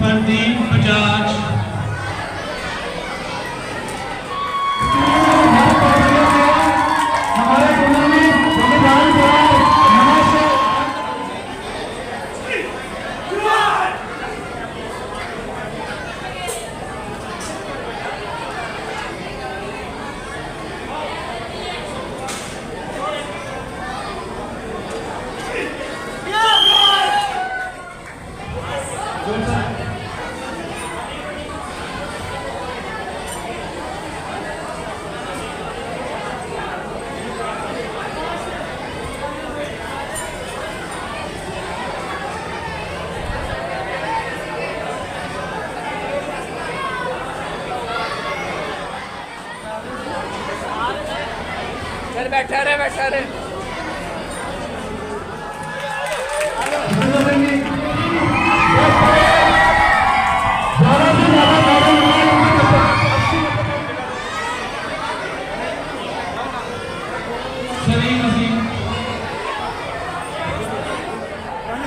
ਪ੍ਰਦੀਪ ਬਜਾਜ ਚਲ ਬੈਠਾ ਰਹੇ ਬੈਠਾ ਰਹੇ।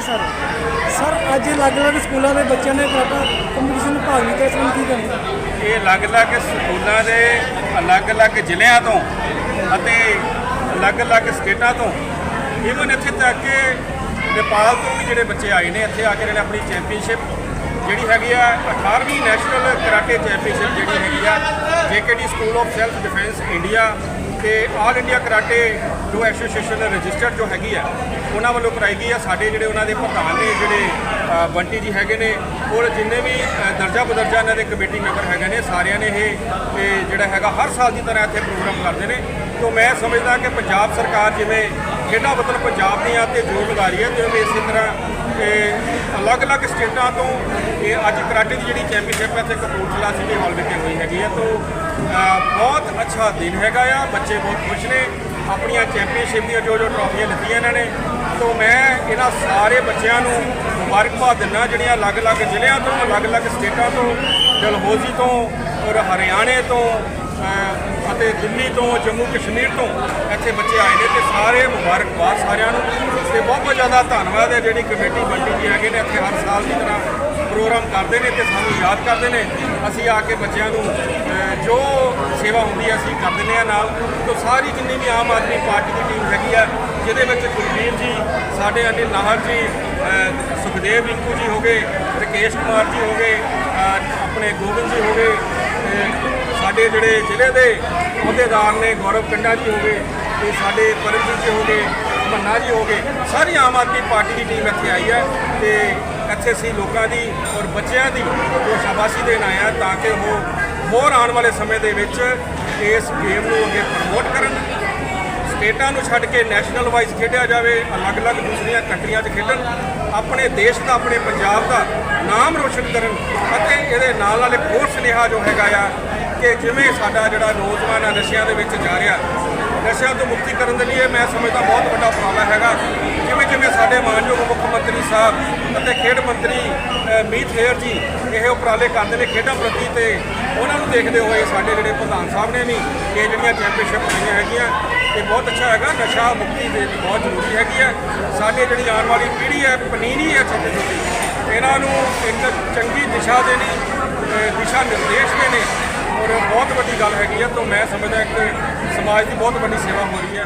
ਸਰ। ਸਰ ਅੱਜ ਅਲੱਗ-ਅਲੱਗ ਸਕੂਲਾਂ ਦੇ ਬੱਚਿਆਂ ਨੇ ਕਰਾਟਾ ਕੰਪੀਟੀਸ਼ਨ ਭਾਗ ਲਿਆ ਇਸ ਨੂੰ ਕੀ ਕਰਨਾ? ਇਹ ਅਲੱਗ-ਅਲੱਗ ਸਕੂਲਾਂ ਦੇ ਅਲੱਗ-ਅਲੱਗ ਜ਼ਿਲ੍ਹਿਆਂ ਤੋਂ ਅਤੇ ਅਲੱਗ-ਅਲੱਗ ਸਟੇਟਾਂ ਤੋਂ ਇਵਨ ਇੱਥੇ ਤੱਕ ਕਿ ਨੇਪਾਲ ਤੋਂ ਵੀ ਜਿਹੜੇ ਬੱਚੇ ਆਏ ਨੇ ਇੱਥੇ ਆ ਕੇ ਇਹਨਾਂ ਨੇ ਆਪਣੀ ਚੈਂਪੀਅਨਸ਼ਿਪ ਜਿਹੜੀ ਹੈਗੀ ਆ 18ਵੀਂ ਨੈਸ਼ਨਲ ਕਰਾਟੇ ਚੈਂਪੀਅਨਸ਼ਿਪ ਜਿਹੜੀ ਹੈਗੀ ਆ JKD school of self defence India ਤੇ ਆਲ ਇੰਡੀਆ ਕਰਾਟੇ ਜੋ ਐਸੋਸੀਏਸ਼ਨ ਰਜਿਸਟਰਡ ਜੋ ਹੈਗੀ ਆ ਉਹਨਾਂ ਵੱਲੋਂ ਕਰਾਈ ਗਈ ਆ। ਸਾਡੇ ਜਿਹੜੇ ਉਹਨਾਂ ਦੇ ਪ੍ਰਧਾਨ ਨੇ ਜਿਹੜੇ ਅ, ਬੰਟੀ ਜੀ ਹੈਗੇ ਨੇ ਔਰ ਜਿੰਨੇ ਵੀ ਦਰਜਾ ਬਦਰਜਾ ਇਹਨਾਂ ਦੇ ਕਮੇਟੀ ਮੈਂਬਰ ਹੈਗੇ ਨੇ, ਸਾਰਿਆਂ ਨੇ ਇਹ ਜਿਹੜਾ ਹੈਗਾ ਹਰ ਸਾਲ ਦੀ ਤਰ੍ਹਾਂ ਇੱਥੇ ਪ੍ਰੋਗਰਾਮ ਕਰਦੇ ਨੇ। ਤੋਂ ਮੈਂ ਸਮਝਦਾ ਕਿ ਪੰਜਾਬ ਸਰਕਾਰ ਜਿਵੇਂ ਖੇਡਾਂ ਵਤਨ ਪੰਜਾਬ ਦੀਆਂ ਤੇ ਜ਼ੋਰ ਲਗਾ ਰਹੀ ਹੈ, ਤੇ ਇਸੇ ਤਰ੍ਹਾਂ ਇਹ ਅਲੱਗ-ਅਲੱਗ ਸਟੇਟਾਂ ਤੋਂ ਇਹ ਅੱਜ ਕਰਾਟੇ ਦੀ ਜਿਹੜੀ ਚੈਂਪੀਅਨਸ਼ਿਪ ਹੈ, ਇੱਥੇ ਕਪੂਰਥਲਾ ਸਿਟੀ ਹਾਲ ਵਿਖੇ ਹੋਈ ਹੈਗੀ ਹੈ। ਤੋਂ ਬਹੁਤ ਅੱਛਾ ਦਿਨ ਹੈਗਾ ਆ, ਬੱਚੇ ਬਹੁਤ ਖੁਸ਼ ਨੇ। ਆਪਣੀਆਂ ਚੈਂਪੀਅਨਸ਼ਿਪ ਦੀਆਂ ਜੋ ਜੋ ਟਰਾਫੀਆਂ ਲਿੱਤੀਆਂ ਇਹਨਾਂ ਨੇ ਤੋਂ ਮੈਂ ਇਹਨਾਂ ਸਾਰੇ ਬੱਚਿਆਂ ਨੂੰ ਮੁਬਾਰਕਬਾਦ ਦਿੰਦਾ ਜਿਹੜੀਆਂ ਅਲੱਗ-ਅਲੱਗ ਜ਼ਿਲ੍ਹਿਆਂ ਤੋਂ, ਅਲੱਗ-ਅਲੱਗ ਸਟੇਟਾਂ ਤੋਂ, ਡਲਹੌਜ਼ੀ ਤੋਂ ਔਰ ਹਰਿਆਣੇ ਤੋਂ ਅਤੇ ਦਿੱਲੀ ਤੋਂ, ਜੰਮੂ ਕਸ਼ਮੀਰ ਤੋਂ ਇੱਥੇ ਬੱਚੇ ਆਏ ਨੇ ਤੇ ਸਾਰੇ ਮੁਬਾਰਕਬਾਦ ਸਾਰਿਆਂ ਨੂੰ। ਤੇ ਬਹੁਤ ਬਹੁਤ ਜ਼ਿਆਦਾ ਧੰਨਵਾਦ ਹੈ, ਜਿਹੜੀ ਕਮੇਟੀ ਬੰਟੀ ਜੀ ਹੈਗੇ ਨੇ, ਇੱਥੇ ਹਰ ਸਾਲ ਦੀ ਤਰ੍ਹਾਂ ਪ੍ਰੋਗਰਾਮ ਕਰਦੇ ਨੇ ਤੇ ਸਾਨੂੰ ਯਾਦ ਕਰਦੇ ਨੇ। ਅਸੀਂ ਆ ਕੇ ਬੱਚਿਆਂ ਨੂੰ ਜੋ ਸੇਵਾ ਹੁੰਦੀ ਹੈ, ਅਸੀਂ ਕਰ ਦਿੰਦੇ ਆ ਨਾਲ। ਤੋਂ ਸਾਰੀ ਜਿੰਨੀ ਵੀ ਆਮ ਆਦਮੀ ਪਾਰਟੀ ਦੀ ਟੀਮ ਹੈਗੀ ਆ ਜਿਹਦੇ ਵਿੱਚ ਗੁਰਵੀਰ ਜੀ, ਸਾਡੇ ਅਨਿਲ ਨਾਹਰ ਜੀ ਸੁਖਦੇਵ ਰਿੰਕੂ ਜੀ ਹੋ ਗਏ, ਰਕੇਸ਼ ਕੁਮਾਰ ਜੀ ਹੋ ਗਏ ਆਪਣੇ ਗੋਬਿੰਦ ਜੀ ਹੋ ਗਏ ਸਾਡੇ ਜਿਹੜੇ ਜ਼ਿਲ੍ਹੇ ਦੇ ਅਹੁਦੇਦਾਰ ਨੇ ਗੌਰਵ ਕੰਡਾ ਜੀ ਹੋ ਗਏ, ਤੇ ਸਾਡੇ ਪਰਮਜੀਤ ਜੀ ਹੋ ਗਏ, ਮੰਨਾ ਜੀ ਹੋ ਗਏ, ਸਾਰੀ ਆਮ ਆਦਮੀ ਪਾਰਟੀ ਦੀ ਟੀਮ ਇੱਥੇ ਆਈ ਹੈ, ਤੇ ਇੱਥੇ ਅਸੀਂ ਲੋਕਾਂ ਦੀ ਔਰ ਬੱਚਿਆਂ ਦੀ ਜੋ ਸ਼ਾਬਾਸ਼ੀ ਦੇਣ ਆਇਆ ਤਾਂ ਕਿ ਉਹ ਹੋਰ ਆਉਣ ਵਾਲੇ ਸਮੇਂ ਦੇ ਵਿੱਚ ਇਸ ਗੇਮ ਨੂੰ ਅੱਗੇ ਪ੍ਰਮੋਟ ਕਰਨ। ਸਟੇਟਾਂ ਨੂੰ ਛੱਡ ਕੇ ਨੈਸ਼ਨਲ ਵਾਈਜ਼ ਖੇਡਿਆ ਜਾਵੇ, ਅਲੱਗ-ਅਲੱਗ ਦੂਸਰੀਆਂ ਕੰਟਰੀਆਂ 'ਚ ਖੇਡਣ, ਆਪਣੇ ਦੇਸ਼ ਦਾ, ਆਪਣੇ ਪੰਜਾਬ ਦਾ ਨਾਮ ਰੋਸ਼ਨ ਕਰਨ ਅਤੇ ਇਹਦੇ ਨਾਲ ਨਾਲ ਇੱਕ ਹੋਰ ਸੁਨੇਹਾ ਜੋ ਹੈਗਾ ਆ ਕਿ ਜਿਵੇਂ ਸਾਡਾ ਜਿਹੜਾ ਨੌਜਵਾਨ ਆ ਨਸ਼ਿਆਂ ਦੇ ਵਿੱਚ ਜਾ ਰਿਹਾ, ਨਸ਼ਿਆਂ ਤੋਂ ਮੁਕਤੀ ਕਰਨ ਦੇ ਲਈ ਇਹ ਮੈਂ ਸਮਝਦਾ ਬਹੁਤ ਵੱਡਾ ਉਪਰਾਲਾ ਹੈਗਾ। ਜਿਵੇਂ ਜਿਵੇਂ ਸਾਡੇ ਮਾਨਯੋਗ ਮੁੱਖ ਮੰਤਰੀ ਸਾਹਿਬ ਅਤੇ ਖੇਡ ਮੰਤਰੀ ਮੀਤ ਹੇਅਰ ਜੀ ਇਹ ਉਪਰਾਲੇ ਕਰਦੇ ਨੇ ਖੇਡਾਂ ਪ੍ਰਤੀ ਤੇ ਉਹਨਾਂ ਨੂੰ ਦੇਖਦੇ ਹੋਏ ਸਾਡੇ ਜਿਹੜੇ ਪ੍ਰਧਾਨ ਸਾਹਿਬ ਨੇ ਵੀ ਇਹ ਜਿਹੜੀਆਂ ਚੈਂਪੀਅਨਸ਼ਿਪ ਹੋਈਆਂ ਹੈਗੀਆਂ ਇਹ ਬਹੁਤ ਅੱਛਾ ਹੈਗਾ ਨਸ਼ਾ ਮੁਕਤੀ ਦੇ ਲਈ ਬਹੁਤ ਜ਼ਰੂਰੀ ਹੈਗੀ ਹੈ ਸਾਡੇ ਜਿਹੜੀ ਆਉਣ ਵਾਲੀ ਪੀੜ੍ਹੀ ਹੈ ਪਨੀਰੀ ਹੈ ਛੋਟੀ ਛੋਟੀ ਇਹਨਾਂ ਨੂੰ ਇੱਕ ਚੰਗੀ ਦਿਸ਼ਾ ਦੇਣੀ ਅ, ਦਿਸ਼ਾ ਨਿਰਦੇਸ਼ ਦੇਣੇ ਔਰ ਬਹੁਤ ਵੱਡੀ ਗੱਲ ਹੈਗੀ ਹੈ ਤਾਂ ਮੈਂ ਸਮਝਦਾ ਕਿ ਸਮਾਜ ਦੀ ਬਹੁਤ ਵੱਡੀ ਸੇਵਾ ਹੋ ਰਹੀ ਹੈ।